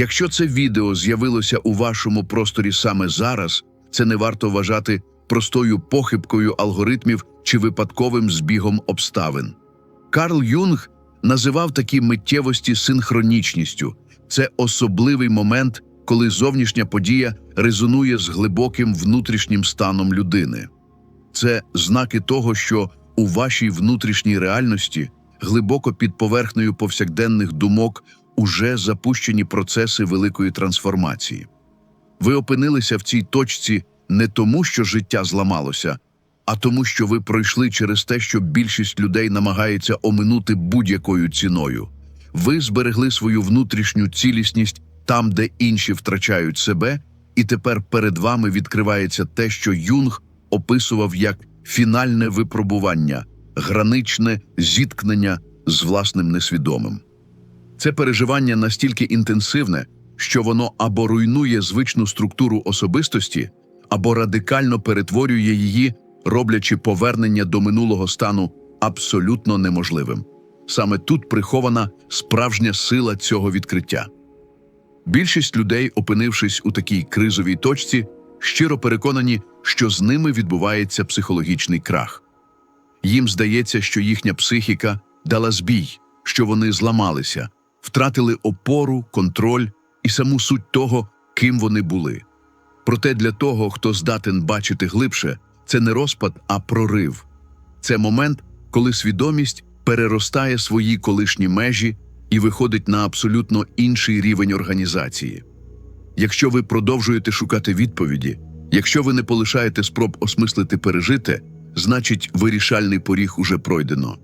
Якщо це відео з'явилося у вашому просторі саме зараз, це не варто вважати простою похибкою алгоритмів чи випадковим збігом обставин. Карл Юнг називав такі миттєвості синхронічністю. Це особливий момент, коли зовнішня подія резонує з глибоким внутрішнім станом людини. Це знаки того, що у вашій внутрішній реальності, глибоко під поверхнею повсякденних думок, уже запущені процеси великої трансформації. Ви опинилися в цій точці не тому, що життя зламалося, а тому, що ви пройшли через те, що більшість людей намагається оминути будь-якою ціною. Ви зберегли свою внутрішню цілісність там, де інші втрачають себе, і тепер перед вами відкривається те, що Юнг описував як фінальне випробування, граничне зіткнення з власним несвідомим. Це переживання настільки інтенсивне, що воно або руйнує звичну структуру особистості, або радикально перетворює її, роблячи повернення до минулого стану абсолютно неможливим. Саме тут прихована справжня сила цього відкриття. Більшість людей, опинившись у такій кризовій точці, щиро переконані, що з ними відбувається психологічний крах. Їм здається, що їхня психіка дала збій, що вони зламалися, втратили опору, контроль і саму суть того, ким вони були. Проте для того, хто здатен бачити глибше, це не розпад, а прорив. Це момент, коли свідомість переростає свої колишні межі і виходить на абсолютно інший рівень організації. Якщо ви продовжуєте шукати відповіді, якщо ви не полишаєте спроб осмислити пережите, значить вирішальний поріг уже пройдено.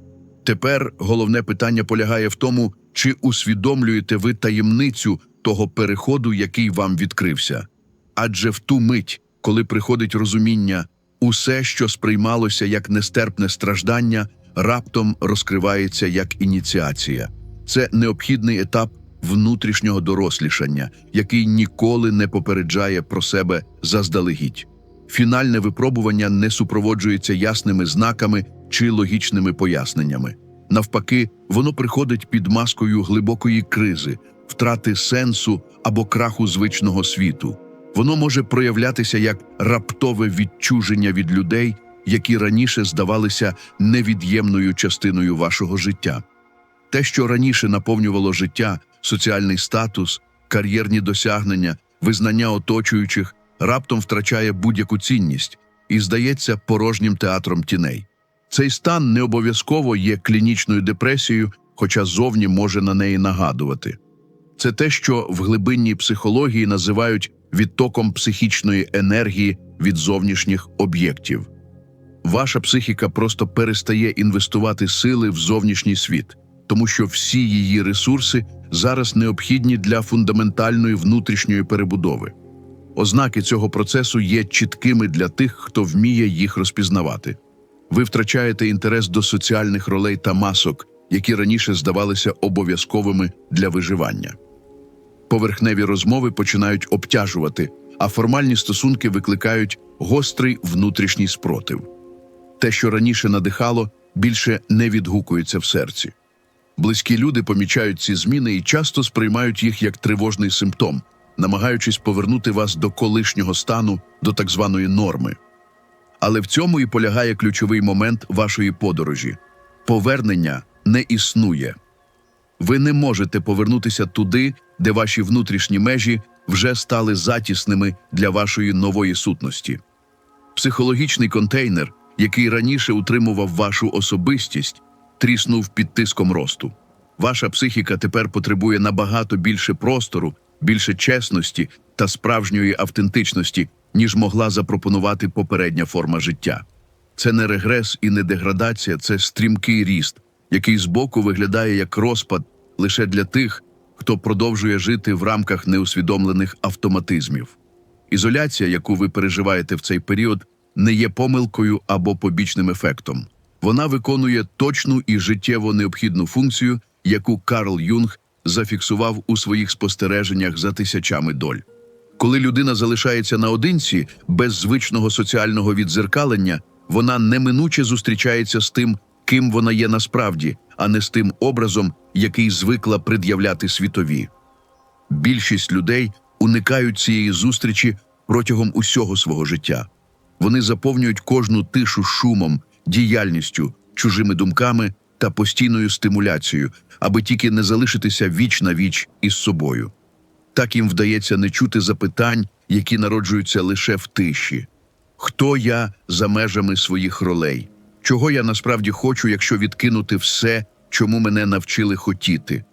Тепер головне питання полягає в тому, чи усвідомлюєте ви таємницю того переходу, який вам відкрився. Адже в ту мить, коли приходить розуміння, усе, що сприймалося як нестерпне страждання, раптом розкривається як ініціація. Це необхідний етап внутрішнього дорослішання, який ніколи не попереджає про себе заздалегідь. Фінальне випробування не супроводжується ясними знаками чи логічними поясненнями. Навпаки, воно приходить під маскою глибокої кризи, втрати сенсу або краху звичного світу. Воно може проявлятися як раптове відчуження від людей, які раніше здавалися невід'ємною частиною вашого життя. Те, що раніше наповнювало життя, соціальний статус, кар'єрні досягнення, визнання оточуючих, раптом втрачає будь-яку цінність і здається порожнім театром тіней. Цей стан не обов'язково є клінічною депресією, хоча зовні може на неї нагадувати. Це те, що в глибинній психології називають відтоком психічної енергії від зовнішніх об'єктів. Ваша психіка просто перестає інвестувати сили в зовнішній світ, тому що всі її ресурси зараз необхідні для фундаментальної внутрішньої перебудови. Ознаки цього процесу є чіткими для тих, хто вміє їх розпізнавати. Ви втрачаєте інтерес до соціальних ролей та масок, які раніше здавалися обов'язковими для виживання. Поверхневі розмови починають обтяжувати, а формальні стосунки викликають гострий внутрішній спротив. Те, що раніше надихало, більше не відгукується в серці. Близькі люди помічають ці зміни і часто сприймають їх як тривожний симптом, намагаючись повернути вас до колишнього стану, до так званої норми. Але в цьому і полягає ключовий момент вашої подорожі повернення не існує. Ви не можете повернутися туди, де ваші внутрішні межі вже стали затісними для вашої нової сутності. Психологічний контейнер, який раніше утримував вашу особистість, тріснув під тиском росту. Ваша психіка тепер потребує набагато більше простору, більше чесності та справжньої автентичності, ніж могла запропонувати попередня форма життя. Це не регрес і не деградація, це стрімкий ріст, який збоку виглядає як розпад лише для тих, хто продовжує жити в рамках неусвідомлених автоматизмів. Ізоляція, яку ви переживаєте в цей період, не є помилкою або побічним ефектом. Вона виконує точну і життєво необхідну функцію, яку Карл Юнг зафіксував у своїх спостереженнях за тисячами доль. Коли людина залишається наодинці без звичного соціального відзеркалення, вона неминуче зустрічається з тим, ким вона є насправді, а не з тим образом, який звикла пред'являти світові. Більшість людей уникають цієї зустрічі протягом усього свого життя. Вони заповнюють кожну тишу шумом, діяльністю, чужими думками та постійною стимуляцією, аби тільки не залишитися віч на віч із собою. Так їм вдається не чути запитань, які народжуються лише в тиші. Хто я за межами своїх ролей? Чого я насправді хочу, якщо відкинути все, чому мене навчили хотіти?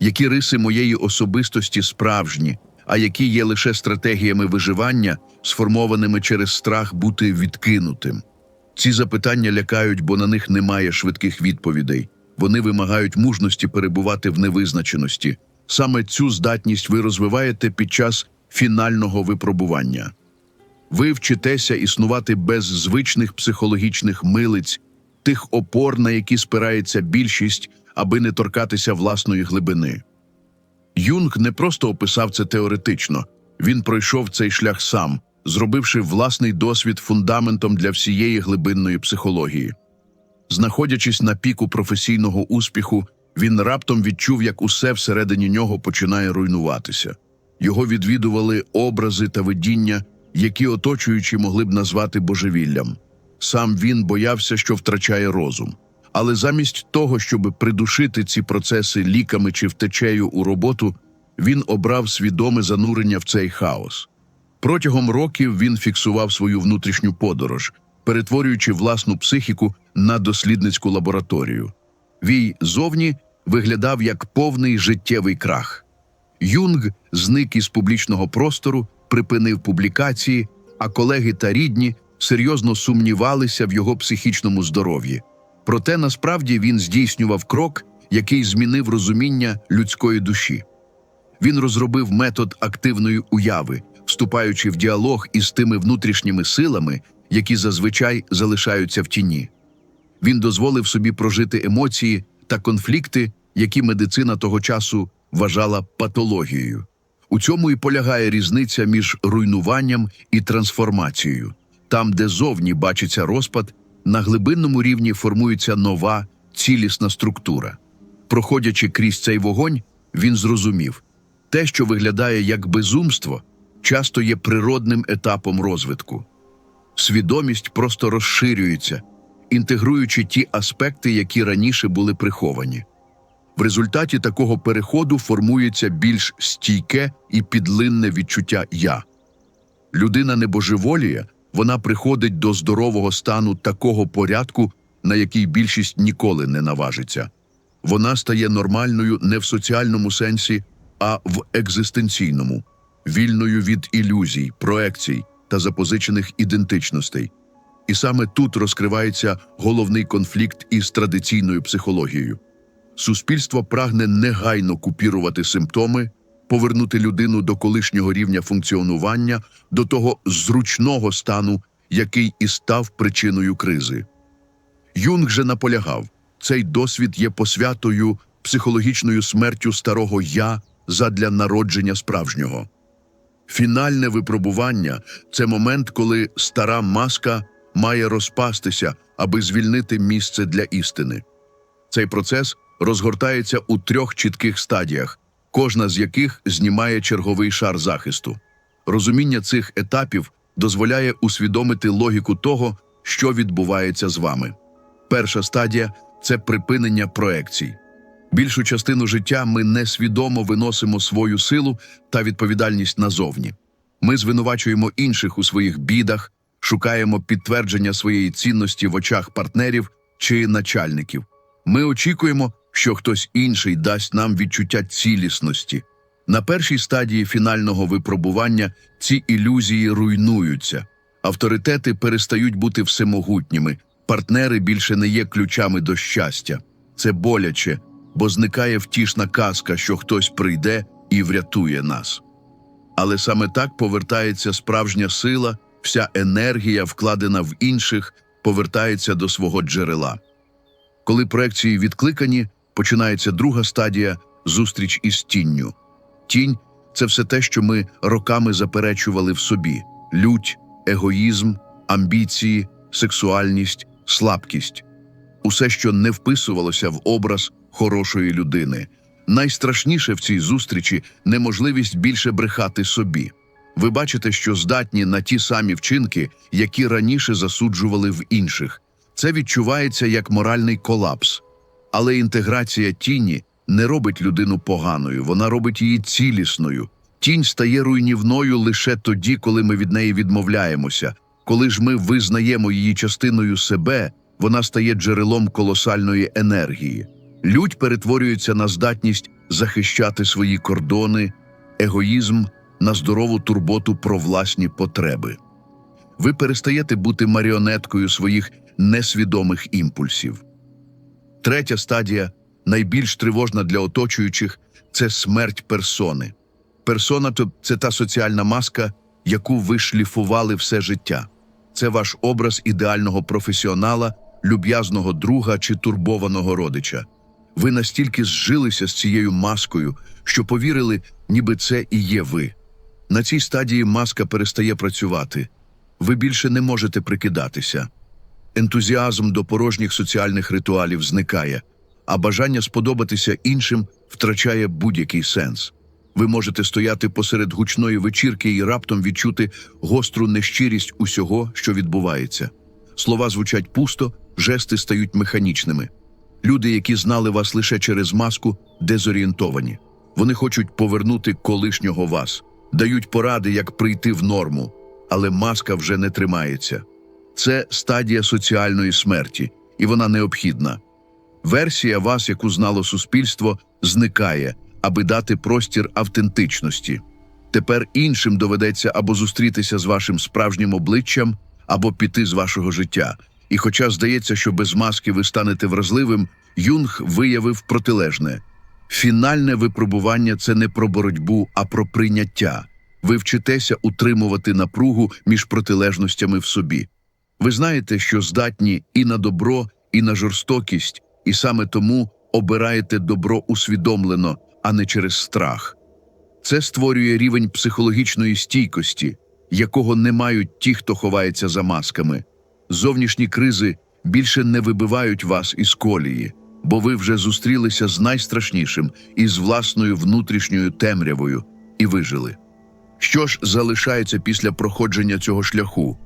Які риси моєї особистості справжні, а які є лише стратегіями виживання, сформованими через страх бути відкинутим? Ці запитання лякають, бо на них немає швидких відповідей. Вони вимагають мужності перебувати в невизначеності. Саме цю здатність ви розвиваєте під час фінального випробування. Ви вчитеся існувати без звичних психологічних милиць, тих опор, на які спирається більшість, аби не торкатися власної глибини. Юнг не просто описав це теоретично, він пройшов цей шлях сам, зробивши власний досвід фундаментом для всієї глибинної психології. Знаходячись на піку професійного успіху, він раптом відчув, як усе всередині нього починає руйнуватися. Його відвідували образи та видіння, які оточуючі могли б назвати божевіллям. Сам він боявся, що втрачає розум. Але замість того, щоб придушити ці процеси ліками чи втечею у роботу, він обрав свідоме занурення в цей хаос. Протягом років він фіксував свою внутрішню подорож, перетворюючи власну психіку на дослідницьку лабораторію. Вій зовні виглядав як повний життєвий крах. Юнг зник із публічного простору, припинив публікації, а колеги та рідні серйозно сумнівалися в його психічному здоров'ї. Проте насправді він здійснював крок, який змінив розуміння людської душі. Він розробив метод активної уяви, вступаючи в діалог із тими внутрішніми силами, які зазвичай залишаються в тіні. Він дозволив собі прожити емоції та конфлікти, які медицина того часу вважала патологією. У цьому і полягає різниця між руйнуванням і трансформацією. Там, де зовні бачиться розпад, на глибинному рівні формується нова, цілісна структура. Проходячи крізь цей вогонь, він зрозумів те, що виглядає як безумство, часто є природним етапом розвитку. Свідомість просто розширюється, інтегруючи ті аспекти, які раніше були приховані. В результаті такого переходу формується більш стійке і підлинне відчуття я. Людина не божеволіє, вона приходить до здорового стану такого порядку, на який більшість ніколи не наважиться. Вона стає нормальною не в соціальному сенсі, а в екзистенційному, вільною від ілюзій, проекцій та запозичених ідентичностей. І саме тут розкривається головний конфлікт із традиційною психологією. Суспільство прагне негайно купірувати симптоми, повернути людину до колишнього рівня функціонування, до того зручного стану, який і став причиною кризи. Юнг же наполягав, цей досвід є посвятою психологічною смертю старого я задля народження справжнього. Фінальне випробування це момент, коли стара маска має розпастися, аби звільнити місце для істини. Цей процес розгортається у трьох чітких стадіях, кожна з яких знімає черговий шар захисту. Розуміння цих етапів дозволяє усвідомити логіку того, що відбувається з вами. Перша стадія це припинення проекцій. Більшу частину життя ми несвідомо виносимо свою силу та відповідальність назовні. Ми звинувачуємо інших у своїх бідах, шукаємо підтвердження своєї цінності в очах партнерів чи начальників. Ми очікуємо, що хтось інший дасть нам відчуття цілісності. На першій стадії фінального випробування ці ілюзії руйнуються, авторитети перестають бути всемогутніми, партнери більше не є ключами до щастя. Це боляче, бо зникає втішна казка, що хтось прийде і врятує нас. Але саме так повертається справжня сила, вся енергія, вкладена в інших, повертається до свого джерела. Коли проекції відкликані, починається друга стадія зустріч із тінню. Тінь це все те, що ми роками заперечували в собі: лють, егоїзм, амбіції, сексуальність, слабкість, усе, що не вписувалося в образ хорошої людини. Найстрашніше в цій зустрічі неможливість більше брехати собі. Ви бачите, що здатні на ті самі вчинки, які раніше засуджували в інших. Це відчувається як моральний колапс. Але інтеграція тіні не робить людину поганою, вона робить її цілісною. Тінь стає руйнівною лише тоді, коли ми від неї відмовляємося. Коли ж ми визнаємо її частиною себе, вона стає джерелом колосальної енергії. Людь перетворюється на здатність захищати свої кордони, егоїзм на здорову турботу про власні потреби. Ви перестаєте бути маріонеткою своїх несвідомих імпульсів. Третя стадія, найбільш тривожна для оточуючих, це смерть персони. Персона то це та соціальна маска, яку ви шліфували все життя. Це ваш образ ідеального професіонала, люб'язного друга чи турбованого родича. Ви настільки зжилися з цією маскою, що повірили, ніби це і є ви. На цій стадії маска перестає працювати. Ви більше не можете прикидатися. Ентузіазм до порожніх соціальних ритуалів зникає, а бажання сподобатися іншим втрачає будь-який сенс. Ви можете стояти посеред гучної вечірки і раптом відчути гостру нещирість усього, що відбувається. Слова звучать пусто, жести стають механічними. Люди, які знали вас лише через маску, дезорієнтовані. Вони хочуть повернути колишнього вас, дають поради, як прийти в норму, але маска вже не тримається. Це стадія соціальної смерті, і вона необхідна. Версія вас, яку знало суспільство, зникає, аби дати простір автентичності. Тепер іншим доведеться або зустрітися з вашим справжнім обличчям, або піти з вашого життя. І хоча здається, що без маски ви станете вразливим, Юнг виявив протилежне. Фінальне випробування це не про боротьбу, а про прийняття. Ви вчитеся утримувати напругу між протилежностями в собі. Ви знаєте, що здатні і на добро, і на жорстокість, і саме тому обираєте добро усвідомлено, а не через страх. Це створює рівень психологічної стійкості, якого не мають ті, хто ховається за масками. Зовнішні кризи більше не вибивають вас із колії, бо ви вже зустрілися з найстрашнішим із власною внутрішньою темрявою і вижили. Що ж залишається після проходження цього шляху?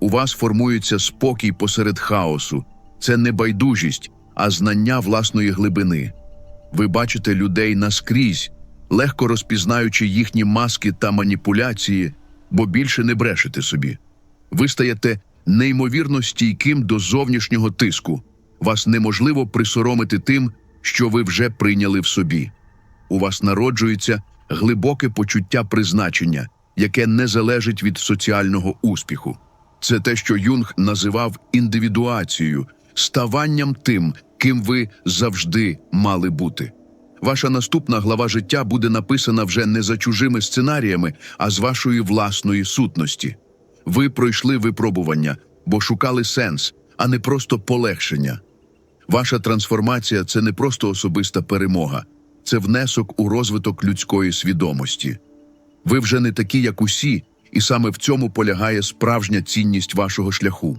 У вас формується спокій посеред хаосу, це не байдужість, а знання власної глибини. Ви бачите людей наскрізь, легко розпізнаючи їхні маски та маніпуляції, бо більше не брешете собі. Ви стаєте неймовірно стійким до зовнішнього тиску. Вас неможливо присоромити тим, що ви вже прийняли в собі. У вас народжується глибоке почуття призначення, яке не залежить від соціального успіху. Це те, що Юнг називав індивідуацією, ставанням тим, ким ви завжди мали бути. Ваша наступна глава життя буде написана вже не за чужими сценаріями, а з вашої власної сутності. Ви пройшли випробування, бо шукали сенс, а не просто полегшення. Ваша трансформація це не просто особиста перемога, це внесок у розвиток людської свідомості. Ви вже не такі, як усі, і саме в цьому полягає справжня цінність вашого шляху.